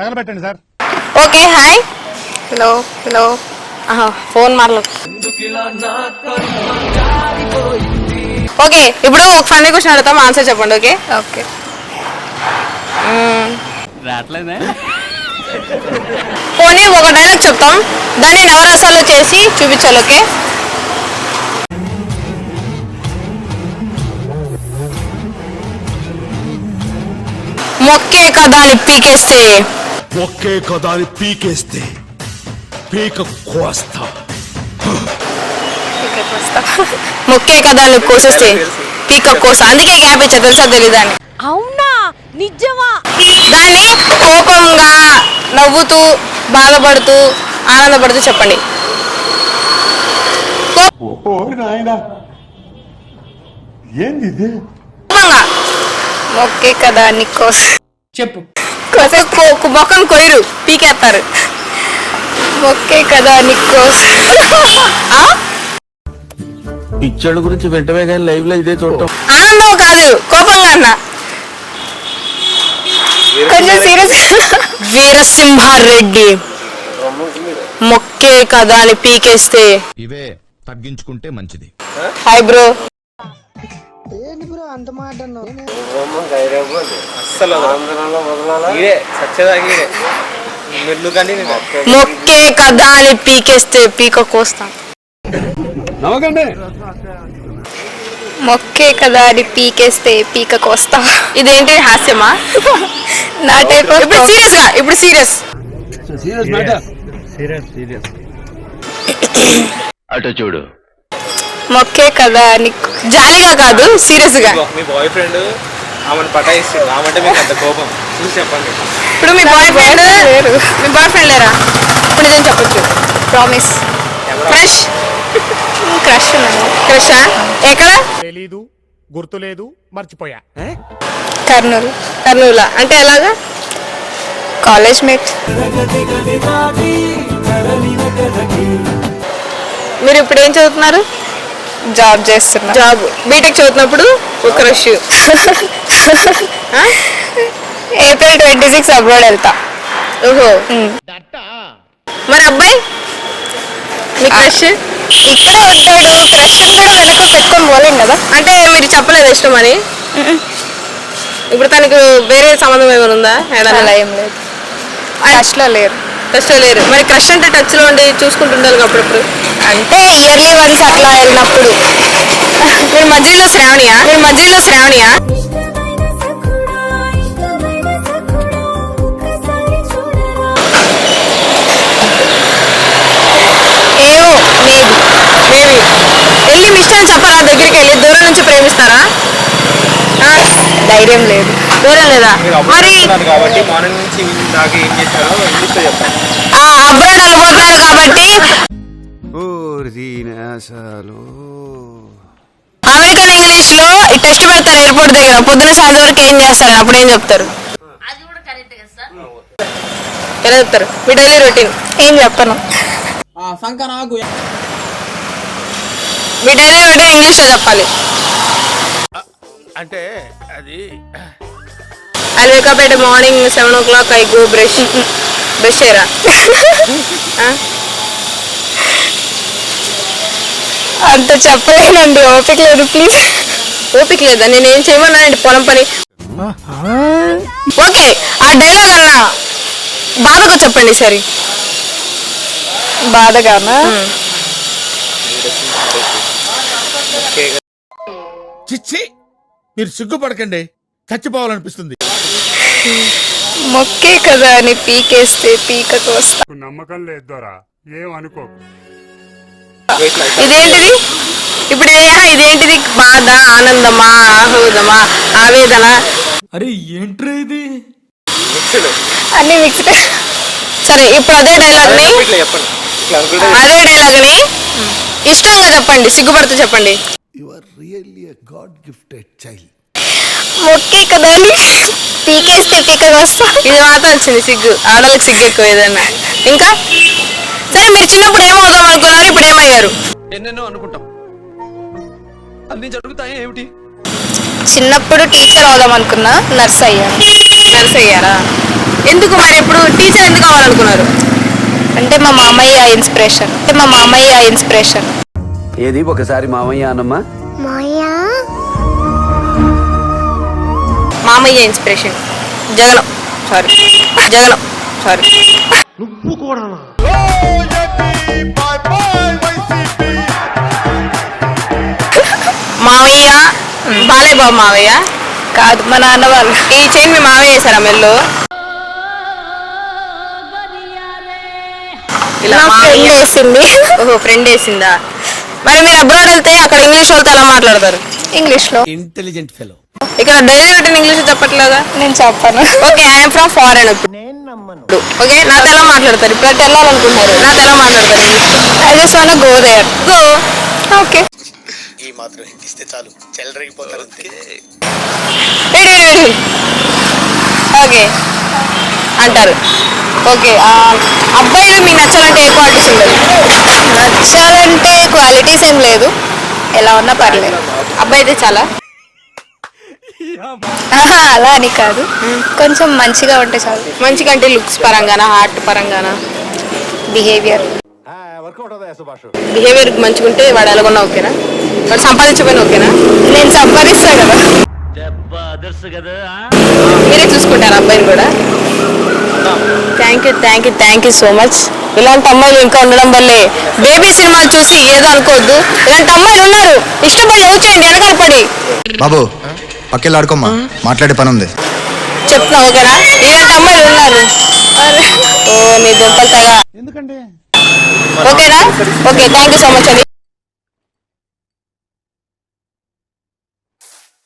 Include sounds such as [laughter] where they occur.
తగలబెట్టండి sir. Okay hi. Hello hello. Phone మాటలు okay ఇప్పుడు ఒక ఫన్నీ క్వశ్చన్ అడుగుతాం ఆన్సర్ చెప్పండి ఓకే? ఓకే. రావట్లేదే? పోనీ ఒక డైలాగ్ చెప్తాం. దాన్ని నవరసాలు చేసి చూపించాలి ఓకే? మొక్కే కదా అని పీకేస్తే. ఒకే కదాని పీకేస్తే పీక కోస్తా. ఇక్కడికి వస్తా మొక్కే కదా అని కోసేస్తే పీక కోస అందుకే గ్యాప్ ఇచ్చా తెలుసా తెలీదా అని అవునా? నిజమా? దాన్ని కోపంగా నవ్వుతూ బాధపడుతూ ఆనందపడుతూ చెప్పండి. ఏంది ఇది? కోపంగా మొక్కే కదా అని కోస్ చెప్పు. కోసే కో- మొఖం కొయ్యరు. పీకేస్తారు. మొక్కే కదా కోస్? [laughs] పిచ్చోళ్ళ గురించి వెంటనే కానీ లైవ్లో ఇదే చూడటం. ఆనందం కాదు కోపంగా అన్న కొంచెం సీరియస్. [laughs] వీరసింహారెడ్డి. మొక్కే కదా అని పీకేస్తే. ఇవే తగ్గించుకుంటే మంచిది. Hi bro. అస్సలు ఇదే సత్యదాగి మెల్లు కానీ మొక్కే కదా అని పీకేస్తే పీక కోస్తాం నవ్వకండి. మొక్కే కదా అని పీకేస్తే పీక కోస్తా ఇదేంటి హాస్యమా? నా టైప్ ఇప్పుడు సీరియస్గా ఇప్పుడు సీరియస్ సీరియస్ అటు చూడు. మొక్కే కదా అని జాలీగా కాదు సీరియస్గా మీ బాయ్ ఫ్రెండ్ ఆమెను పటాయిస్తుంది. ఆమంటే మీకు అంత కోపం. చూసి చెప్పండి. ఇప్పుడు మీ బాయ్ ఫ్రెండ్ లేరు. మీ బాయ్ ఫ్రెండ్ లేరా? ఇప్పుడు నిజం చెప్పొచ్చు. ప్రామిస్ క్రష్ క్రష్ ఉన్నాను క్రషా ఎక్కడ? తెలీదు గుర్తులేదు మర్చిపోయా. కర్నూలు. కర్నూలు? అంటే ఎలాగా? కాలేజ్ మేట్ మీరు ఇప్పుడు ఏం చదువుతున్నారు? జాబ్ చేస్తున్నా. జాబ్ బీటెక్ చదువుతున్నప్పుడు ఒక crush April twenty six abroad వెళ్తా. ఓహో. మరి అబ్బాయి? మీ క్రష్ ఇక్కడే ఉంటాడు క్రష్ కూడా వెనక పెట్టుకొని పోలేం కదా. అంటే మీరు చెప్పలేదు ఇష్టం అని? ఇప్పుడు తనకు వేరే సంబంధం ఏమైనా ఉందా? అలా ఏదైనా ఏం లేదు. టచ్లో లేరు. టచ్ లేరు మరి క్రష్ అంటే టచ్లో ఉండి చూసుకుంటుండాలి అప్పుడప్పుడు? అంటే ఇయర్లీ వన్స్ అట్లా వెళ్ళినప్పుడు. మీరు మధ్యలో శ్రావణియా? మీరు మధ్యలో శ్రావణియా? ఏమో మేబీ మేబీ వెళ్ళి మీ ఇష్టం చెప్పరా దగ్గరికి వెళ్ళి దూరం నుంచి ప్రేమిస్తారా? ధైర్యం లేదు. దూరం లేదా మీరు కాబట్టి మార్నింగ్ నుంచి ఈవినింగ్ దాకా ఏం చేశారో ఇంగ్లీష్లో చెప్పండి. ఆ అబ్రాడ్ వెళ్ళిపోతున్నారు కాబట్టి అమెరికన్ ఇంగ్లీష్లో టెస్ట్ పెడతారు ఎయిర్పోర్ట్ దగ్గర పొద్దున సాయంత్రం వరకు ఏం చేస్తారు? అప్పుడు ఏం చెప్తారు? ఎలా చెప్తారు? మీ డైలీ రొటీన్ ఏం చెప్పను? మీ డైలీ రొటీన్ ఇంగ్లీష్లో చెప్పాలి. అంటే అది I wake up at morning seven o'clock I go brush brush చేయరా ఆ? అంత చెప్పలేనండి ఓపిక లేదు ప్లీజ్ ఓపిక లేదా? నేను ఏం చేయమన్నానండి పొలం పని. ఓకే ఆ డైలాగ్ అన్న బాధగా చెప్పండి సరే. బాధగానా? చిచ్చి మీరు సిగ్గుపడకండి. చచ్చిపోవాలనిపిస్తుంది. మొక్కే కదా అని పీకేస్తే పీక కోస్తా నమ్మకం లేదు ఏం అనుకోకు. ఇదేంటిది? ఇప్పుడు ఇదేంటిది? బాధ ఆనందమా ఆహ్లాదమా ఆవేదన? అరే ఏంట్రా ఇది? అన్ని మిక్స్డ్ సరే ఇప్పుడు అదే డైలాగ్ని. అదే డైలాగ్ని. ఇష్టంగా చెప్పండి సిగ్గుపడుతూ చెప్పండి. You are really a god gifted child మొక్కే కదా అని పీకేస్తే పీక కోస్తా ఇది మాత్రం వచ్చింది సిగ్గు ఆడలకు సిగ్గు ఎక్కువ ఏదన్నా. ఇంకా? సరే మీరు చిన్నప్పుడు ఏమవుదాం అనుకున్నారు ఇప్పుడు ఏమయ్యారు? ఎన్నెన్నో అనుకుంటాం. అన్ని జరుగుతాయి ఏమిటి? చిన్నప్పుడు టీచర్ అవుదాం అనుకున్నా నర్స్ అయ్యాను. నర్స్ అయ్యారా? ఎందుకు మరి ఎప్పుడు టీచర్ ఎందుకు అవ్వాలనుకున్నారు? అంటే మా మామయ్య ఇన్స్పిరేషన్ అంటే మా మామయ్య ఇన్స్పిరేషన్ ఏది? ఒకసారి మామయ్య అన్నమ్మా. మామయ్య ఇన్స్పిరేషన్ జగనం. సారీ జగనం. సారీ మావయ్య. బాలయ్య బాబు మావయ్య. కాదు మా నాన్న వాళ్ళు. ఈ చైన్ మీ మావయ్య వేసారా మెల్లో? ఇలా ఫ్రెండ్ వేసింది ఓహో ఫ్రెండ్ వేసిందా మరి మీరు అబ్రాడ్ వెళ్తే అక్కడ ఇంగ్లీష్ వాళ్ళతో ఎలా మాట్లాడతారు? ఇంగ్లీష్లో. ఇంటెలిజెంట్ ఫెలో ఇక్కడ డైలీ రొటీన్ ఇంగ్లీష్ చెప్పట్లేదా? నేను చెప్పాను. ఓకే ఐఎమ్ ఫ్రమ్ ఫారెన్ ఇప్పుడు ఓకే నాతో ఎలా మాట్లాడతారు. ఇప్పుడు అటు వెళ్ళాలనుకుంటున్నారు. నాతో ఎలా మాట్లాడతారు. I just want go there go okay ఈ మాత్రం ఇస్తే చాలు. చెల్లరగిపోతారు ఓకే అంటారు. ఓకే అబ్బాయిలు మీకు నచ్చాలంటే ఏ క్వాలిటీస్ ఉండదు నచ్చాలంటే క్వాలిటీస్ ఏం లేదు. ఎలా ఉన్నా పర్లేదు. అబ్బాయి అయితే చాలా. ఆహా అలా అని కాదు. కొంచెం మంచిగా ఉంటే చాలు. మంచిగా అంటే లుక్స్ పరంగానా హార్ట్ పరంగానా? బిహేవియర్. బిహేవియర్ మంచిగా ఉంటే వాడు ఎలాగొన్నా ఓకేనా? వాడు సంపాదించకపోయినా ఓకేనా? నేను సంపాదిస్తా కదా. మీరే చూసుకుంటారు అబ్బాయిని కూడా? Thank you thank you thank you so much. ఇలాంటి అమ్మాయిలు ఇంకా ఉండడం వల్లే బేబీ సినిమా చూసి ఏదో అనుకోవద్దు. ఇలాంటి అమ్మాయిలు ఉన్నారు. ఇష్టపడి లవ్ చేయండి వెనకాల పడి బాబు పక్కెళ్ళాడుకోమ్మా. మాట్లాడే పని ఉంది చెప్తున్నా ఓకేనా ఇలాంటి అమ్మాయిలు ఉన్నారు ఓ మీ దుంపలు తగా ఓకేనా? Okay thank you so much అండి.